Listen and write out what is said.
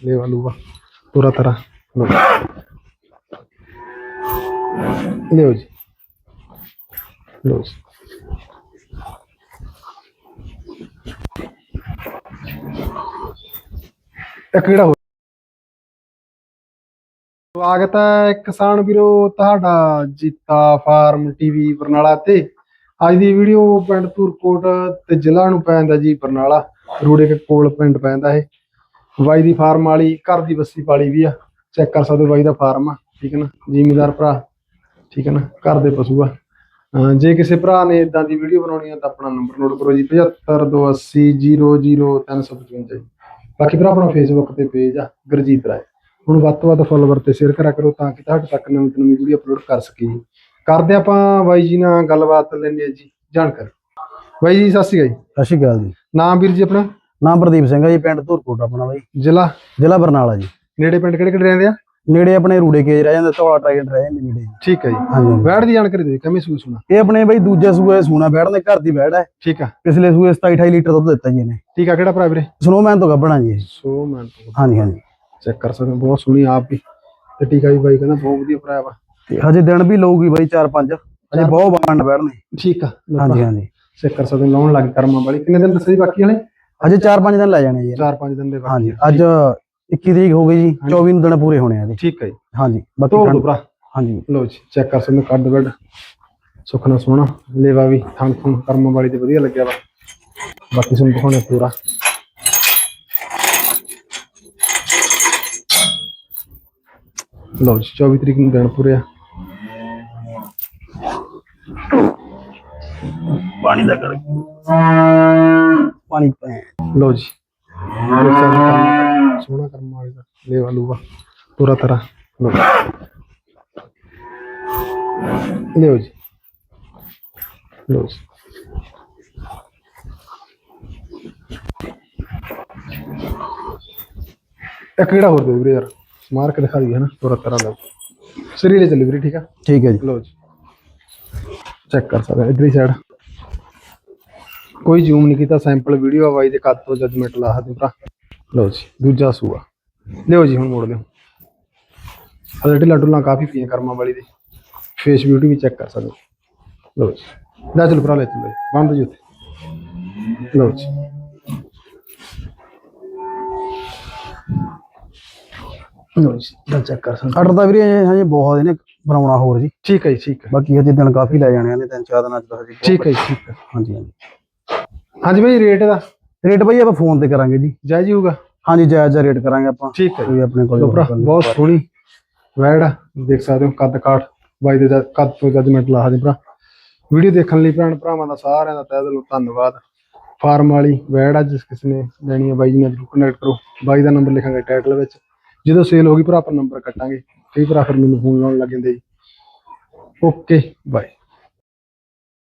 ਲੇਵਾ ਲੂਵਾ, ਪੂਰਾ ਤਰ੍ਹਾਂ ਲਓ। ਲਿਓ ਜੀ। ਲਓ ਜੀ। ਇਹ ਕਿਹੜਾ ਹੋ ਸਵਾਗਤ ਹੈ ਕਿਸਾਨ ਵੀਰੋ, ਤੁਹਾਡਾ ਜੀਤਾ ਫਾਰਮ ਟੀਵੀ ਬਰਨਾਲਾ ਤੇ। ਅੱਜ ਦੀ ਵੀਡੀਓ ਪਿੰਡ ਧੂਰਕੋਟ ਤੇ ਜ਼ਿਲ੍ਹਾ ਨੂੰ ਪੈਂਦਾ ਜੀ ਬਰਨਾਲਾ। ਰੂੜੇ ਦੇ ਕੋਲ ਪਿੰਡ ਪੈਂਦਾ ਇਹ। ਬਾਈ ਦੀ ਫਾਰਮ ਵਾਲੀ ਘਰ ਦੀ ਬੱਸੀ ਪਾਲੀ ਵੀ ਆ। ਚੈੱਕ ਕਰ ਸਕਦੇ ਹੋ ਬਾਈ ਦਾ ਫਾਰਮ ਆ ਠੀਕ ਹੈ ਨਾ? ਜ਼ਿਮੀਦਾਰ ਭਰਾ ਠੀਕ ਹੈ ਨਾ? ਘਰ ਦੇ ਪਸ਼ੂ ਆ। ਜੇ ਕਿਸੇ ਭਰਾ ਨੇ ਇਦਾਂ ਦੀ ਵੀਡੀਓ ਬਣਾਉਣੀ ਆ ਤਾਂ ਆਪਣਾ ਨੰਬਰ ਨੋਟ ਕਰੋ ਜੀ 7528000355 ਜੀ। ਬਾਕੀ ਭਰਾ ਆਪਣਾ ਫੇਸਬੁੱਕ ਤੇ ਪੇਜ ਆ ਗੁਰਜੀਤ ਰਾਏ। ਹੁਣ ਵੱਧ ਤੋਂ ਵੱਧ ਫੋਲੋਵਰ ਤੇ ਸ਼ੇਅਰ ਕਰਿਆ ਕਰੋ ਤਾਂ ਕਿ ਤੁਹਾਡੇ ਤੱਕ ਨਵੀਂ ਤੋਂ ਨਵੀਂ ਵੀਡੀਓ ਅਪਲੋਡ ਕਰ ਸਕੀਏ। ਕਰਦੇ ਆਪਾਂ ਬਾਈ ਜੀ ਨਾਲ ਗੱਲਬਾਤ ਲੈਂਦੇ ਆ ਜੀ ਜਾਣਕਾਰੀ। ਬਾਈ ਜੀ ਸਤਿ ਸ਼੍ਰੀ ਅਕਾਲ ਜੀ। ਸਤਿ ਸ਼੍ਰੀ ਅਕਾਲ ਜੀ। ਨਾਮ ਵੀਰ ਜੀ ਆਪਣਾ? ਨਾਮ ਪ੍ਰਦੀਪ ਸਿੰਘ ਹੈ ਜੀ ਪਿੰਡ ਧੂਰਕੋਟ ਆਪਣਾ ਬਾਈ। ਜ਼ਿਲ੍ਹਾ? ਜ਼ਿਲ੍ਹਾ ਬਰਨਾਲਾ ਜੀ। ਨੇੜੇ ਪਿੰਡ ਕਿਹੜੇ ਕਿਹੜੇ ਰਹਿੰਦੇ ਆ? ਨੇੜੇ ਆਪਣੇ ਰੂੜੇ ਕੇਜ ਰਹਿ ਜਾਂਦੇ ਧੌਲਾ ਟ੍ਰਾਈਡੈਂਟ ਰਹਿ ਜਾਂਦੇ ਨੇੜੇ ਜੀ। ਠੀਕ ਹੈ ਜੀ। ਹਾਂਜੀ। ਵੈੜ ਦੀ ਜਾਣਕਾਰੀ ਦਿਓ ਕਿਵੇਂ ਸੂ ਸੁਣਾ? ਇਹ ਆਪਣੇ ਬਾਈ ਦੂਜੇ ਸੂਏ ਸੂਣਾ ਬੈੜ ਨੇ ਘਰ ਦੀ ਬੈੜ ਹੈ ਠੀਕ ਆ। ਪਿਛਲੇ ਸੂਏ 27 28 ਲੀਟਰ ਦੁੱਧ ਦਿੱਤਾ ਜੀ ਇਹਨੇ। ਠੀਕ ਆ ਕਿਹੜਾ ਭਰਾ ਵੀਰੇ? ਸਨੋਮੈਨ ਤੋਂ ਗੱਭਣਾ ਜੀ ਇਹ। ਸੋ ਮੈਂ ਤੋਂ ਹਾਂਜੀ ਹਾਂਜੀ। ਚੈੱਕ ਕਰ ਸਕਦੇ ਬਹੁਤ ਸੋਹਣੀ ਆਪ ਵੀ। ਤੇ ਟੀਕਾ ਵੀ ਬਾਈ ਕਹਿੰਦਾ ਬਹੁਤ ਵਧੀਆ ਭਰਾ ਵਾ। ਤੇ ਹਜੇ ਦਿਨ ਵੀ ਲਊਗੀ ਬਾਈ 4-5 ਹਜੇ ਬਹੁਤ ਬੈੜ ਨੇ ਠੀਕ ਆ ਹਾਂਜੀ ਹਾਂਜੀ। ਚੈੱਕ ਕਰ ਸਕਦੇ ਲਾਉਣ ਲੱਗ ਕਰਮਾਂ ਵਾਲੀ। ਕਿੰਨੇ ਦਿਨ ਦੱਸੇ ਜੀ ਬਾਕੀ ਵਾਲੇ? ਹਜੇ 4-5 ਦਿਨ ਲੈ ਜਾਣੇ ਜੀ। ਇਹਨੇ। 4-5 ਦਿਨ ਦੇ ਬਾਕੀ ਹਾਂਜੀ ਅੱਜ 21 ਤਰੀਕ ਹੋ ਗਈ ਜੀ 24 ਨੂੰ ਦਿਨ ਪੂਰੇ ਹੋਣੇ ਆ ਇਹਦੇ ਠੀਕ ਹੈ ਜੀ। ਹਾਂਜੀ ਬਾਕੀ ਤੋੜ ਦੋ ਠੰਡ- ਭਰਾ। ਹਾਂਜੀ। ਲਓ ਜੀ ਚੈੱਕ ਕਰ ਸਕਦੇ ਹੋ, ਕੱਦ ਬੈਡ ਸੁਖਣਾ ਸੋਹਣਾ ਲੇਵਾ ਵੀ ਥਣ ਥਣ ਕਰਮਾਂ ਵਾਲੀ ਤੇ ਵਧੀਆ ਲੱਗਿਆ ਵਾ। ਬਾਕੀ ਤੁਹਾਨੂੰ ਦਿਖਾਉਣੇ ਪੂਰਾ। ਲਓ ਜੀ 24 ਤਰੀਕ ਨੂੰ ਦਿਨ ਪੂਰੇ ਆ। ਪਾਣੀ ਦਾ ਕਰ ਪਾਣੀ ਪੈ ਲਓ ਜੀ ਦੇਖ ਸਕਦੇ ਹੋ ਕਰਮਾਂ- ਸੋਹਣਾ ਕਰਮਾਂ ਵਾਲੀ ਦਾ ਲੇਵਾ ਲੂਵਾ ਪੂਰਾ ਤਰ੍ਹਾਂ ਲਓ ਲਿਓ ਜੀ ਲਓ ਜੀ ਇਹ ਕਿਹੜਾ ਹੋਰ ਦੇ ਵੀਰੇ ਯਾਰ ਮਾਰ ਕੇ ਦਿਖਾ ਦਈਏ ਹਨਾ ਪੂਰਾ ਤਰ੍ਹਾਂ ਦਾ ਸਰੀਰੇ ਚੱਲੀ ਵੀਰੇ ਠੀਕ ਆ ਠੀਕ ਹੈ ਜੀ ਲਓ ਜੀ ਚੈੱਕ ਕਰ ਸਕਦੇ ਹੋ ਇਧਰਲੀ ਸਾਈਡ ਕੋਈ ਜ਼ੂਮ ਨਹੀਂ ਕੀਤਾ ਸੈਂਪਲ ਵੀਡੀਓ ਆ ਬਾਈ ਦੇ ਕੱਦ ਤੋਂ ਜਜਮੈਂਟ ਲਾ ਸਕਦੇ ਭਰਾ। ਲਓ ਜੀ ਦੂਜਾ ਸੂਆ। ਲਿਓ ਜੀ ਹੁਣ ਮੋੜ ਲਿਓ ਢਿੱਲਾ ਢੁੱਲਾ ਕਾਫੀ ਪੀਆਂ ਕਰਮਾਂ ਵਾਲੀ ਦੇ। ਫੇਸ ਬਿਊਟੀ ਵੀ ਚੈੱਕ ਕਰ ਸਕਦੇ। ਲਓ ਜੀ ਲੈ ਚਲ ਭਰਾ ਲੈ ਚਲੋ ਬੰਦ ਜੀ ਉੱਥੇ। ਲਓ ਜੀ। ਲਓ ਜੀ ਲੈ ਚੈੱਕ ਕਰ ਸਕਦੇ। ਆਰਡਰ ਤਾਂ ਵੀਰੇ ਹਜੇ- ਬਹੁਤ ਇਹਨੇ ਬਣਾਉਣਾ ਹੋਰ ਜੀ। ਠੀਕ ਹੈ ਜੀ ਠੀਕ ਹੈ। ਬਾਕੀ ਹਜੇ ਦਿਨ ਕਾਫੀ ਲੈ ਜਾਣੇ ਨੇ ਤਿੰਨ ਚਾਰ ਦਿਨਾਂ ਚ ਤਾਂ ਹਜੇ ਠੀਕ ਹੈ ਜੀ ਠੀਕ ਹੈ। ਹਾਂਜੀ ਹਾਂਜੀ। ਹਾਂਜੀ ਭਾਈ ਰੇਟ ਦਾ। ਰੇਟ ਬਈ ਆਪਾਂ ਫੋਨ ਤੇ ਕਰਾਂਗੇ ਜੀ। ਜਾਇਜ਼ ਹੀ ਹੋਊਗਾ। ਹਾਂਜੀ ਜਾਇਜ਼ ਜਿਹਾ ਰੇਟ ਕਰਾਂਗੇ ਆਪਾਂ। ਠੀਕ ਹੈ ਜੀ। ਆਪਣੇ ਕੋਲ ਬਹੁਤ ਸੋਹਣੀ ਵੈੜ ਦੇਖ ਸਕਦੇ ਹੋ ਕੱਦ ਕਾਠ ਬਾਈ ਦੇ ਕੱਦ ਤੋਂ ਜਜਮੈਂਟ ਲਾ ਦੇ ਭਰਾ। ਵੀਡੀਓ ਦੇਖਣ ਲਈ ਭੈਣ ਭਰਾਵਾਂ ਦਾ ਸਾਰਿਆਂ ਦਾ ਤਹਿ ਦਿਲੋਂ ਧੰਨਵਾਦ। ਫਾਰਮ ਵਾਲੀ ਵੈੜ ਆ ਜਿਸ ਕਿਸੇ ਨੇ ਲੈਣੀ ਹੈ ਬਾਈ ਜੀ ਨਾਲ ਜਰੂਰ ਕਨੈਕਟ ਕਰੋ। ਬਾਈ ਦਾ ਨੰਬਰ ਲਿਖਾਂਗੇ ਟਾਈਟਲ ਵਿੱਚ। ਜਦੋਂ ਸੇਲ ਹੋ ਗਈ ਭਰਾ ਆਪਾਂ ਨੰਬਰ ਕੱਟਾਂਗੇ। ਕਈ ਭਰਾ ਫਿਰ ਮੈਨੂੰ ਫੋਨ ਲਾਉਣ ਲੱਗ ਜਾਂਦੇ ਜੀ। Okay bye